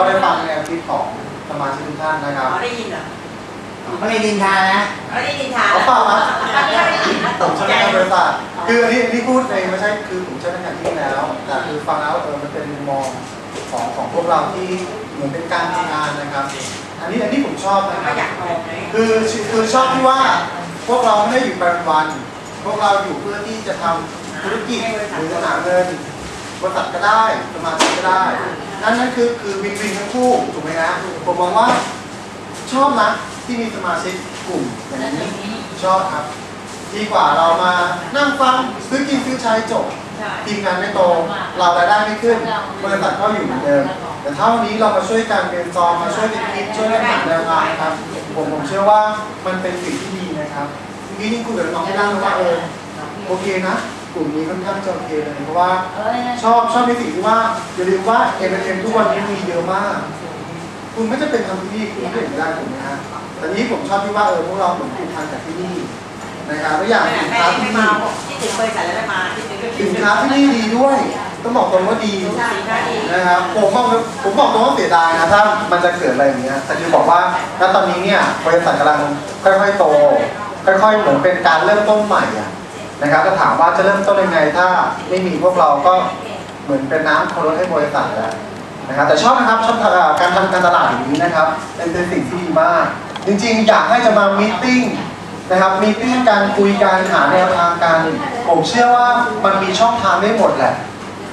ก็ได้ฟังแนวคิดของสมาชิกทุกท่านนะครับอ๋อได้ยินเหรอไม่ได้ดินทานะอ๋อได้ยินทางเขาเปล่าครับอันนี้ไม่ได้ยินนะผตมกใช้ใจในบริษัทคืออันนี้อันนี้พูดเองไม่ใช่คือผมใช้ในงานที่นี่แล้ว แต่คือฟังแล้วเออมันเป็นมุมมองของของพวกเราที่เหมือนเป็นการทำงานนะครับ อันนี้อันนี้ผมชอบนะคก็รับอยากมองเลยคือคือชอบที่ว่าพวกเราไม่ได้อยู่ไปวันๆพวกเราอยู่เพื่อที่จะทำธุรกิจหรือหาเงิน บริษัทก็ได้สมาชิกก็ได้ นั่นนั่นคือคือวินวินทั้งคู่ถูกไหมนะผมมองว่าชอบนะที่มีสมาชิกกลุ่มอย่างนี้ชอบครับ ดีกว่าเรามานั่งฟังซื้อกินซื้อใช้จบใช่ทีมงานไม่โต เรารายได้ไม่ขึ้นบริษัทก็อยู่เหมือนเดิมแต่ถ้าวันนี้เรามาช่วยกันเรียนซอมมาช่วยกันคิดช่วยกันหาแนวทางครับผมผมเชื่อว่ามันเป็นสิ่งที่ดีนะครับเมื่อกี้นี่คุยกับน้องที่นั่งว่าเออโอเคนะ กลุ่มนี้ค่อนข้างจะโอเคเลยเพราะว่าชอบชอบในสิ่งที่ว่าอย่าลืมว่าเอ็นเอ็มทุกวันนี้มีเยอะมาก คุณไม่จะเป็นทำที่นี่คุณก็อยู่ได้ถูกไหมฮะแต่นี้ผมชอบที่ว่าเออพวกเราเหมือนผูกพันกับที่นี่นะครับและอย่างแม่สินแม่ค้าไม่ที่มานี่บอกที่ถึงบริษัทแล้วไม่มาที่ถึงก็คิสิดนค้าที่นี่ดีด้วยต้องบอกตรงว่าดีสินค้าดีนะครับผมบอกผมบอกตรงว่าเสียดายนะถ้ามันจะเกิดอะไรอย่างเงี้ยแต่คือบอกว่าณตอนนี้เนี่ยบริษัทกำลังค่อยๆโตค่อยๆเหมือนเป็นการเริ่มต้นใหม่อะ นะครับจะถามว่าจะเริ่มต้นยังไงถ้าไม่มีพวกเราก็เหมือนเป็นน้ำคนรถให้บริษัทแล้วนะครับแต่ชอบนะครับชอบการทำการตลาดอย่างนี้นะครับเป็นเป็นสิ่งที่ดีมาก จริงๆ อยากให้จะมามีติ้งนะครับมีติ้งการคุยการหาแนวทางกันผมเชื่อว่ามันมีช่องทางได้หมดแหละ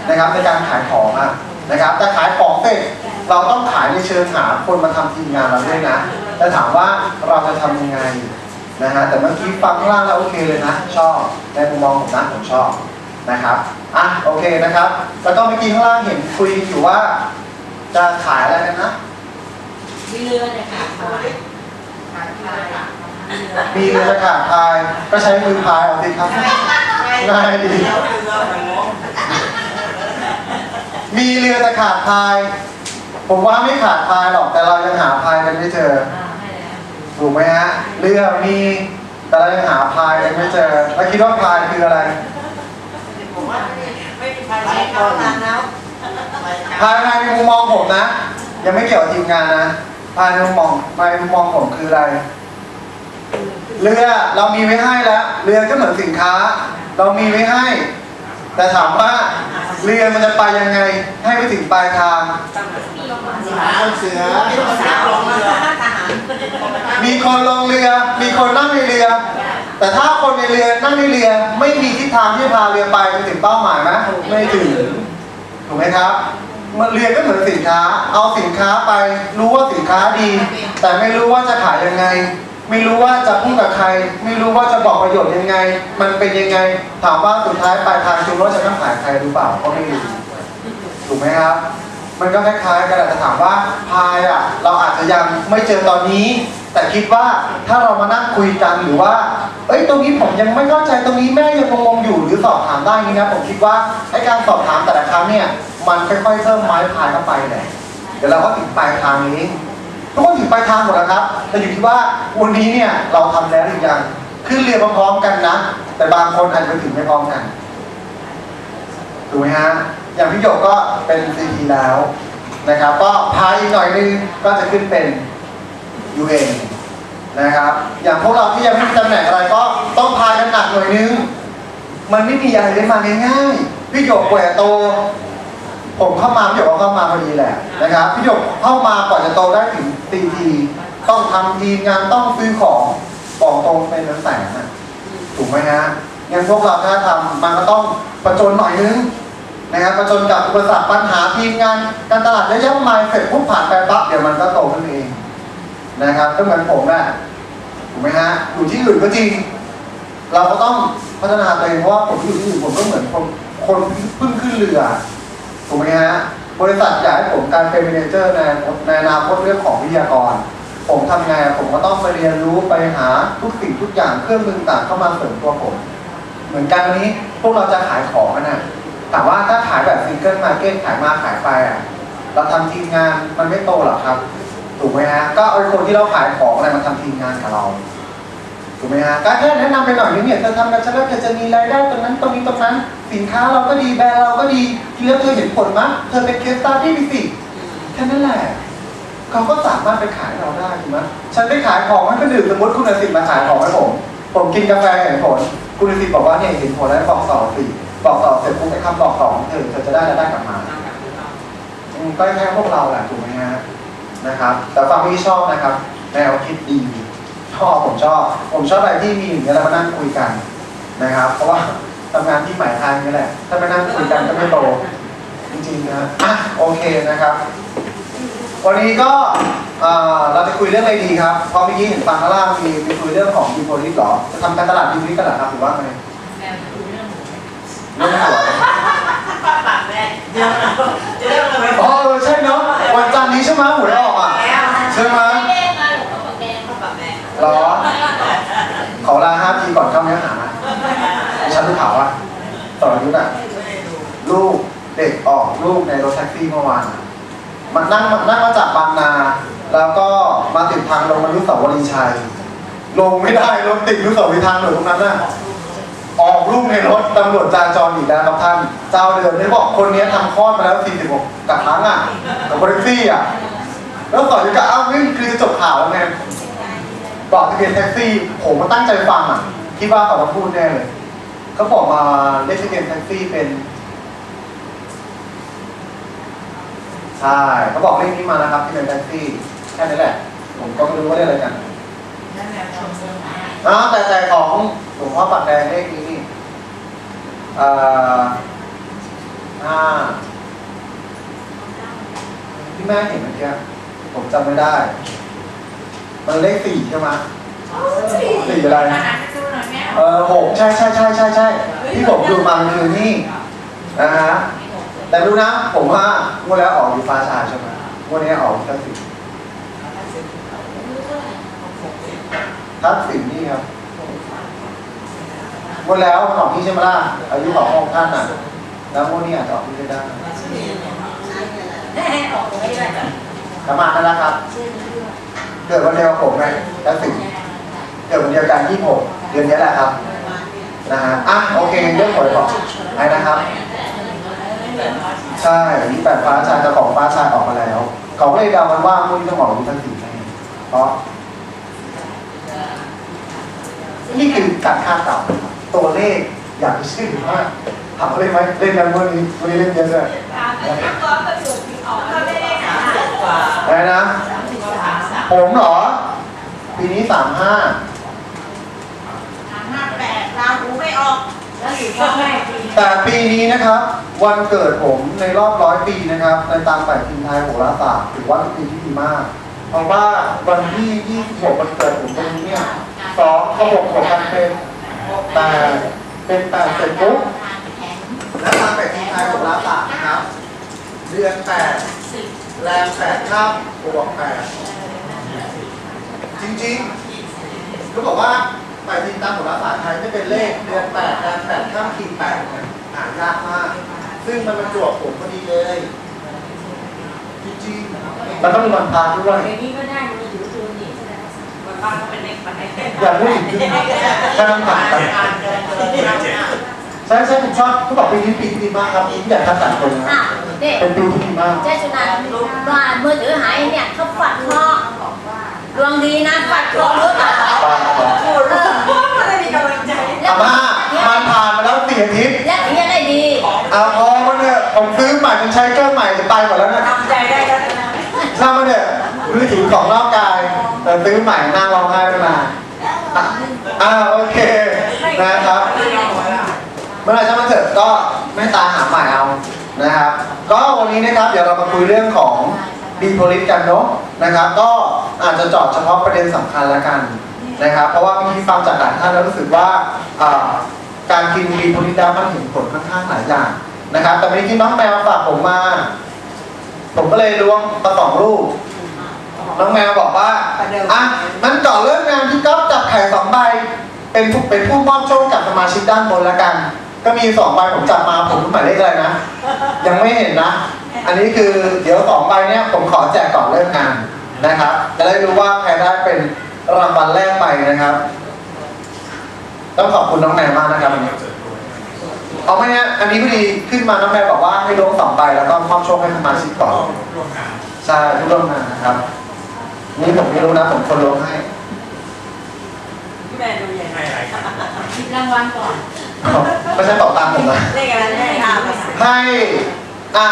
นะครับในการขายของอะนะครับแต่ขายของเสร็จเราต้องขายในเชิงหาคนมาทำทีมงานเราด้วยนะแต่ถามว่าเราจะทำยังไง นะฮะแต่เมื่อกี้ฟังข้างล่างแล้วโอเคเลยนะ ชอบในมุมมองผมนะผมชอบนะครับอะโอเคนะครับ แล้วก็เมื่อกี้ข้างล่างเห็นคุยอยู่ว่า จะขายอะไรกันนะมีเรือเนี่ยค่ะขายขายขายมีเรือจะขาดพายก็ใช้มือพายเอาสิครับง่ายดีเดี๋ยวเรือมันงงมีเรือจะขาดพาย ผมว่าไม่ขาดพายหรอกแต่เรายังหาพายกันไม่เจออ่าให้แล้ว ถูกไหมฮะเรือมีแต่เรายังหาพายกันไม่เจอแล้วคิดว่าพายคืออะไรผมว่าไม่มีใครใช้เข้านานแล้วพายพายในมุมมองผมนะ ยังไม่เกี่ยวกับทีมงานนะพายในมุมมองพายในมุมมองผมคืออะไร เรือเรามีไว้ให้แล้ว เรือก็เหมือนสินค้า เรามีไว้ให้ แต่ถามว่า เรือมันจะไปยังไงให้ไปถึงปลายทาง เสือสาวลงเรือทหารมีคนลงเรือ มีคนนั่งในเรือ แต่ถ้าคนในเรือนั่งในเรือไม่มีทิศทางที่จะพาเรือไปไปถึงเป้าหมายไหมไม่ถึงถูกไหมครับมันเรือก็เหมือนสินค้า เอาสินค้าไปรู้ว่าสินค้าดี แต่ไม่รู้ว่าจะขายยังไง ไม่รู้ว่าจะพูดกับใคร ไม่รู้ว่าจะบอกประโยชน์ยังไง มันเป็นยังไง ถามว่าสุดท้ายปลายทางคุณว่จะต้องขายใครหรือเปล่าก็ไม่รู้ถูกไหมครับ มันก็คล้ายๆกันแหละแต่ถามว่าพายอะเราอาจจะยังไม่เจอตอนนี้ แต่คิดว่าถ้าเรามานั่งคุยกันหรือว่า เอ้ยตรงนี้ผมยังไม่เข้าใจตรงนี้แม่ยังงงอยู่หรือสอบถามได้นี่นะผมคิดว่าไอ้การสอบถามแต่ละครั้งเนี่ยมันค่อยๆเพิ่มไม้พายเข้าไปแหละเดี๋ยวเราก็ถึงปลายทางนี้ ทุกคนถึงปลายทางหมดแล้วครับ แต่อยู่ที่ว่าวันนี้เนี่ยเราทำแล้วหรือยังขึ้นเรือพร้อมๆกันนะ แต่บางคนอาจจะไปถึงไม่พร้อมกันถูกไหมฮะอย่างพี่หยกก็เป็นซีทีแล้วนะครับ ก็พายอีกหน่อยนึงก็จะขึ้นเป็น UN นะครับ อย่างพวกเราที่ยังไม่มีตำแหน่งอะไรก็ต้องพายกันหนักหน่อยนึง มันไม่มีอะไรได้มาง่ายๆพี่หยกกว่าจะโต ผมเข้ามาพี่หยกก็เข้ามาพอดีแหละนะครับพี่หยกเข้ามากว่าจะโตได้ถึงตีทีต้องทำทีมงานต้องซื้อของบอกตรงเป็นแสนอะถูกไหมฮะงั้นพวกเราถ้าทำมันก็ต้องประจนหน่อยนึงนะครับประจนกับอุปสรรคปัญหาทีมงานการตลาดเยอะแยะมากมายเสร็จปุ๊บผ่านไปปั๊บเดี๋ยวมันก็โตขึ้นเองนะครับก็เหมือนผมน่ะถูกไหมฮะอยู่ที่อื่นก็จริง เราก็ต้องพัฒนาตัวเองเพราะว่าผมอยู่ที่อื่นผมก็เหมือนคนคนเพิ่งขึ้นเรือ ถูกไหมฮะบริษัทอยากให้ผมการเป็นเมเนเจอร์ในในอนาคตเรื่องของวิทยากร ผมทำไงอะผมก็ต้องไปเรียนรู้ไปหาทุกสิ่งทุกอย่างเครื่องมือต่างเข้ามาเสริมตัวผม เหมือนกันวันนี้พวกเราจะขายของกันนะแต่ว่าถ้าขายแบบซิงเกิลมาร์เก็ตขายมาขายไปอะเราทำทีมงานมันไม่โตหรอกครับ ถูกไหมฮะก็เอาคนที่เราขายของอะไรมาทำทีมงานกับเรา ถูกไหมฮะก็แค่แนะนำไปหน่อยนึงเนี่ยเธอทำกันฉันแล้วเธอจะมีรายได้ตรงนั้นตรงนี้ตรงนั้น สินค้าเราก็ดีแบรนด์เราก็ดีทีแล้วเธอเห็นผลมั้ยเธอเป็นเคสตาร์ที่ดิสิแค่นั้นแหละเขาก็สามารถไปขายเราได้ถูกไหมฉันไปขายของให้คนอื่นสมมติคุณอสิทธิ์มาขายของให้ผม ผมกินกาแฟเห็นผล คุณอสิทธิ์บอกว่าเนี่ยเห็นผลแล้วบอกต่อสิบอกต่อเสร็จปุ๊บไอ้คำบอกต่อของเธอเธอจะได้รายได้กลับมาก็แค่พวกเราแหละถูกไหมฮะนะครับ แต่ฟังพี่ชอบนะครับแนวคิดดี ชอบผมชอบ ผมชอบอะไรที่มีอย่างนี้ยแล้วมานั่งคุยกันนะครับ เพราะว่าทำงานที่หมายทางนี่แหละ ถ้าไม่นั่งคุยกันก็ไม่โต จริงๆนะอะโอเคนะครับ วันนี้ก็เอ่อเราจะคุยเรื่องอะไรดีครับเพราะเมื่อกี้เห็นฟังข้างล่างมีมีคุยเรื่องของดีโพลิสหรอ จะทำการตลาดดีโพลิสกันเหรอครับหรือว่าไงแม่คุยเรื่องหมูเรื่องหวยป้าปากแม่เดี๋ยวเราจะเริ่มเลยอ๋อเออใช่เนาะวันจันทร์นี้ใช่ไหมหวยออกอะใช่ไหม หรอ ขอลาห้าทีก่อนเข้าเนื้อหาฉันรู้ข่าวว่าต่อยุทธ์อะลูกเด็กออกลูกในรถแท็กซี่เมื่อวานมันนั่งนั่งมาจากบางนา แล้วก็มาถึงทางลงมานุสาวรีชัย ลงไม่ได้รถติดนุสาวรีทางหน่วยตรงนั้นน่ะออกลูกในรถตำรวจจราจรอีกแล้วครับท่าน เจ้าเดิมได้บอกคนนี้ทำคลอดมาแล้ว 46กับครั้งอะกับแท็กซี่อะ แล้วต่อจากก็เอ้านี่คือจะจบข่าแล้วไง บอกทะเบียนแท็กซี่ผมมาตั้งใจฟังอะคิดว่าเขามาพูดแน่เลยเขาบอกมาเลขทะเบียนแท็กซี่เป็นใช่เขาบอกเลขนี้มานะครับที่เป็นแท็กซี่แค่นี้แหละ ผมก็ไม่รู้ว่าเรียกอะไรกันนั่นแหละชมเสื้อผ้าอ๋อแต่แต่ของหลวงพ่อปักแดงเลขนี้นี่เอ่อห้าที่แม่เห็นเมื่อกี้ผมจำไม่ได้ มันเลขสี่ใช่ไหมสี่อะไรอาหารจะดูหน่อยแม่เออหกใช่ใช่ใช่ใช่ใช่ที่ผมดูมามันคือนี่นะฮะแต่ดูนะผมว่างวดแล้วออกอยู่ฟ้าชายใช่ไหมงวดนี้ออกแค่สิบทักสิบนี่ครับงวดแล้วมันออกที่ใช่ไหมล่ะอายุขององค์ท่านน่ะแล้วงวดนี้อาจจะออกที่ไม่ได้ออกไม่ได้ประมาณนั้นแหละครับ เกิดวันเดียวกับผมไงทักสิบเกิดวันเดียวกันยี่หกเดือนนี้แหละครับนะฮะอะโอเคเรื่องหวยก่อนไอ้นะครับใช่นี่แปดฟ้าชายเจ้าของฟ้าชายออกมาแล้วเขาก็เลยเดากันว่ามุ้ยต้องออกมีทั้งสี่แน่เพราะนี่คือการคาดเดานะครับตัวเลขอยากจะเชื่อถือมากถามเขาเล่นไหมเล่นกันวันนี้วันนี้เล่นเยอะด้วยเขาไม่ได้หาสิบกว่าอะไรนะ ผมเหรอ ปีนี้สามห้าห้าแปดลาหูไม่ออก แล้วอยู่พ่อแม่ปีแต่ปีนี้นะครับ วันเกิดผมในรอบร้อยปีนะครับ ในตามปฏิทินไทยโหราศาสตร์ถือว่าเป็นปีที่ดีมาก เพราะว่าวันที่26วันเกิดผมตรงนี้เนี่ยสองก็หกบวกกันเป็นแปดเป็นแปดเสร็จปุ๊บและตามปฏิทินไทยโหราศาสตร์นะครับ เดือนแปดแรมแปดข้ามบวกแปด จริงๆก็บอกว่าปฏิทินตามโหราศาสตร์ไทยไม่เป็นเลขเดือนแปดแรมแปดข้ามขีดแปดเนี่ยหายากมาก ซึ่งมันมาจวบผมพอดีเลย จริงๆมันต้องมีวันพาด้วยเดี๋ยวนี้ก็ได้มือถือตัวนี้มันบ้านก็เป็นเล็กไปอย่าพูดถึงขึ้นแค่นั้นผ่านไปใช่ใช่ผมชอบเขาบอกปีนี้ปีที่ดีมากครับปีที่อยากทำสังคมนะอะเด็กเป็นปีที่ดีมากเจ๊สุนันท์ว่ามือถือหายเนี่ยเขาฝัดเคราะห์ ดวงดีนะฝัดเคราะห์รู้เปล่าปาปาเออไม่ได้มีกำลังใจอาม่ามันผ่านมาแล้วสี่อาทิตย์แล้วถึงจะได้ดี เอาพอมันเนี่ยผมซื้อใหม่จนใช้เครื่องใหม่จะตายหมดแล้วนะทำใจได้แล้วนะถ้ามันเนี่ยมือถือของนอกกายแต่ซื้อใหม่นั่งร้องไห้ไม่นาอะอ่าโอเคนะครับ เมื่อไหรจะมาเถิดก็ไม่ตาหาใหม่เอานะครับ ก็วันนี้นะครับเดี๋ยวเรามาคุยเรื่องของดีโพลิสกันเนาะ นะครับ ก็อาจจะเจาะเฉพาะประเด็นสำคัญแล้วกันนะครับ เพราะว่าเมื่อกี้ฟังจากหลายท่านแล้วรู้สึกว่าอ่าการกินดีโพลิสแล้วมันเห็นผลค่อนข้างหลายอย่างนะครับ แต่ไม่ได้กินน้องแมวฝากผมมา ผมก็เลยล้วงมาสองลูกน้องแมวบอกว่าอะมันก่อนเริ่มงานที่ก๊อฟจับไข่สองใบ เป็นผู้เป็นผู้มอบโชคกับสมาชิกด้านบนแล้วกัน ก็มีสองใบผมจับมาผมรู้หมายเลขอะไรนะ ยังไม่เห็นนะ อันนี้คือเดี๋ยวสองใบเนี้ยผมขอแจกก่อนเริ่มงานนะครับ จะได้รู้ว่าใครได้เป็นรางวัลแรกไปนะครับ ต้องขอบคุณน้องแมวมากนะครับวันนี้เอาไหมฮะอันนี้พอดีขึ้นมาน้องแมวบอกว่าให้ล้วงสองใบแล้วก็มอบโชคให้สมาชิกก่อนร่วมงานใใช่ผู้ร่วมงานนะครับ นี่ผมไม่รู้นะผมคนลงให้พี่แม่ดูยังไงหยิบรางวัลก่อนไม่ใช่เป่าตังค์ผมนะเลขอะไรเลขห้าภาษาให้ อะ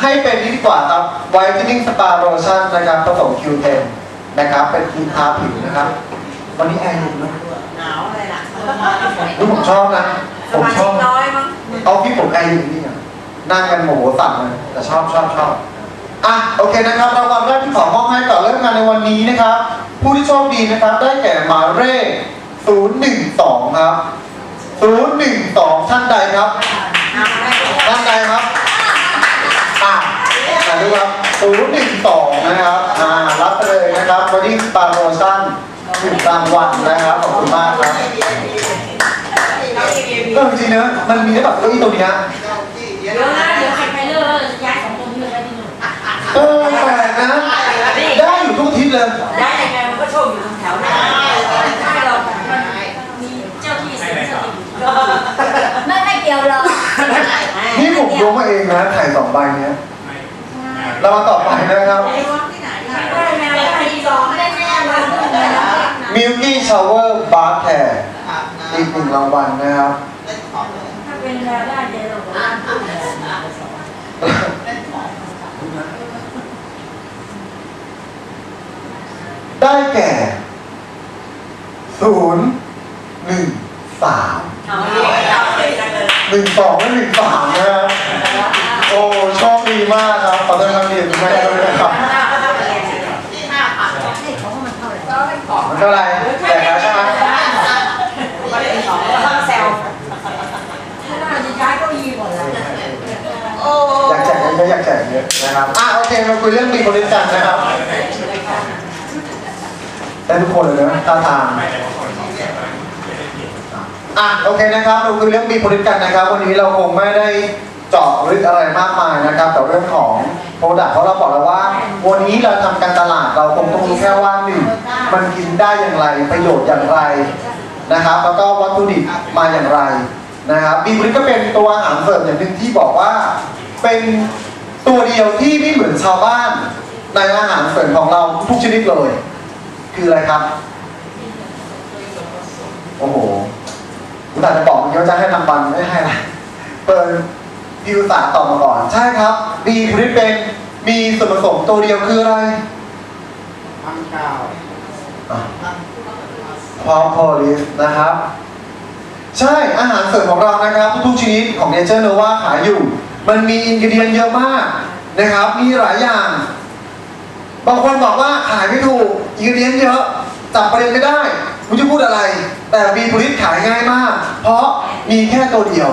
ให้เป็นนี่ดีกว่าครับ Whitening Spa Lotion นะครับผสม Q10 นะครับ เป็นครีมทาผิวนะครับ วันนี้แอร์เย็นนะหนาวเลยล่ะดูผมชอบนะ สผมมาชชิอกบน้อยมั้งเอาพี่ผมแอร์อยู่นี่อะนั่งกันโหมโหสั่นเลยแต่ชอบชอบชอบอะโอเคนะครับรางวัลแรกที่ขอมอบให้ก่อนเริ่มงานในวันนี้นะครับ ผู้ที่โชคดีนะครับ ได้แก่หมายเลข012 ครับ 012 ท่านใดครับ ครับ012นะครับอ่ารับไปเลยนะครับวันนี้สปาโรชั่นถึงรางวัลนะครับขอบคุณมากครับก็จริงๆนะมันมีได้แบบเก้าอี้ตัวเนี้ยเดี๋ยวนะเดี๋ยวใครไปเลิกแล้วจะย้ายสองคนนี้ไปที่นู่นเออแปลกนะได้อยู่ทุกทิศเลยได้ยังไงมันก็โชคอยู่ตรงแถวหน้าถ้าเรามันมีเจ้าที่สิงสถิตอยู่ไม่ไม่เกี่ยวหรอกนี่ผมโยงมาเองนะไข่สองใบเนี้ยเรามาต่อไปนะครับได้แมวได้ที่สองได้แน่เลย Milky Shower Bath Care อีกหนึ่งรางวัลนะครับถ้าเป็นแมวได้เยวเราบอกว่าพูดเลยได้แก่ศูนย์หนึ่งสามหนึ่งสองและหนึ่งสามนะครับ โอ้โชคดีมากครับ ขอแสดงความยินดีกับแม่ด้ครับที่ห้าให้เขาว่ามันเท่าไหร่มันเท่าไหร่แตกแล้วใช่ไหมองก็ต้องแซวถ้าเราจะย้ายก็ยีหมดแล้วอยากแจกเยอะอยากแจกเยอะนะครับอะโอเคเราคุยเรื่องมีบริการนะครับได้ทุกคนเลยนะท่าทางอะโอเคนะครับเราคุยเรื่องมีผลิกันนะครับ วันนี้เราคงไม่ได้ เจาะลึกอะไรมากมายนะครับแต่เรื่องของโปรดักต์เพราะเราบอกแล้วว่า วันนี้เราทำการตลาดเราคงต้องรู้แค่ว่าหนึ่งมันกินได้อย่างไรประโยชน์อย่างไรนะครับ แล้วก็วัตถุดิบมาอย่างไรนะครับบีบริก็เป็นตัวอาหารเสริมอย่างหนึ่งที่บอกว่า เป็นตัวเดียวที่ไม่เหมือนชาวบ้านในอาหารเสริมของเราทุกชนิดเลย คืออะไรครับโอ้โหผมอาจจะบอกเมื่อกี้ว่าจะให้นำบันไม่ให้ละเปิด พิวสาตอบมาก่อน ใช่ครับบีผลิตเป็นมีส่วนผสมตัวเดียวคืออะไรพันเก้าพอพอลิสนะครับ ใช่อาหารเสริมของเรานะครับ ทุกๆชนิดของเนเจอร์โนวาขายอยู่ มันมีอินกิเดียนเยอะมากนะครับ มีหลายอย่าง บางคนบอกว่าขายไม่ถูกอินกิเดียนเยอะจับประเด็นไม่ได้ไม่รู้จะพูดอะไร แต่บีผลิตขายง่ายมาก เพราะมีแค่ตัวเดียว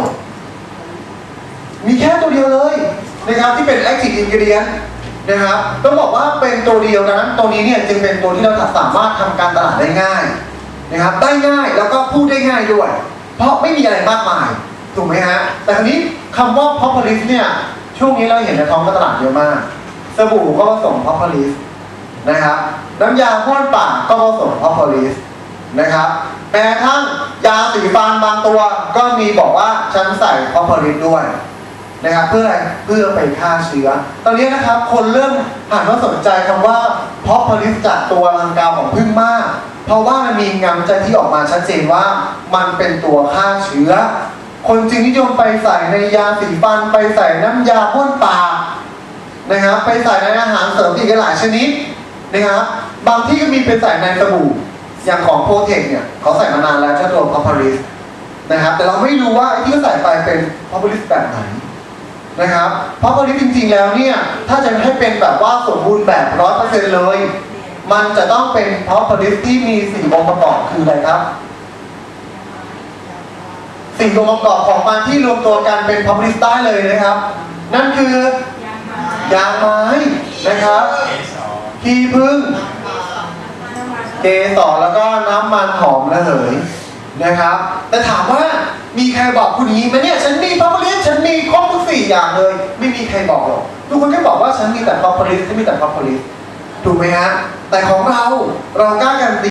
มีแค่ตัวเดียวเลยนะครับที่เป็น active ingredient นะครับต้องบอกว่าเป็นตัวเดียวดังนั้นตัวนี้เนี่ยจึงเป็นตัวที่เราสามารถทำการตลาดได้ง่ายนะครับได้ง่ายแล้วก็พูดได้ง่ายด้วย เพราะไม่มีอะไรมากมายถูกไหมฮะแต่ครนี้คำว่า populis เนี่ยช่วงนี้เราเห็นในท้องตลาดเยอะมากสบู่ก็ผสม populis นะครับน้ำยาพ่นปากก็ผสม populis นะครับแม้กระทั่งยาสีฟันบางตัวก็มีบอกว่าฉันใส่ populis ด้วย นะครับเพื่ออะไรเพื่อไปฆ่าเชื้อ ตอนนี้นะครับคนเริ่มหันมาสนใจคำว่า propolis จากตัวรังกาวของพึ่งมาก เพราะว่ามันมีงานวิจัยที่ออกมาชัดเจนว่ามันเป็นตัวฆ่าเชื้อ คนจึงนิยมไปใส่ในยาสีฟันไปใส่น้ำยาพ่นปากนะครับไปใส่ในอาหารเสริมอีกหลายชนิดนะครับบางที่ก็มีไปใส่ในสบู่อย่างของโปรเทคเนี่ยเขาใส่มานานแล้วเจ้าตัวพอพาริสนะครับแต่เราไม่รู้ว่าไอ้ที่เขาใส่ไปเป็นพอพาริสแบบไหน นะครับ เพอพาริสจริงๆแล้วเนี่ยถ้าจะให้เป็นแบบว่าสมบูรณ์แบบร้อยเปอร์เซ็นต์เลย มันจะต้องเป็นเพอพาริสที่มีสี่องค์ประกอบคืออะไรครับสิ่องค์ประกอบของมันที่รวมตัวกันเป็นพอพาริสได้เลยนะครับ นั่นคือยางไม้นะครับขี้พึ่งเกสรแล้วก็น้ำมันหอมระเหยนะครับ แต่ถามว่า มีใครบอกคุณอย่างนี้ไหมเนี่ย ฉันมีพอพลิสฉันมีครบทุกสี่อย่างเลย ไม่มีใครบอกหรอกทุกคนแค่บอกว่าฉันมีแต่พอพลิสฉันมีแต่พอพลิสถูกไหมฮะแต่ของเราเรากล้าการันตี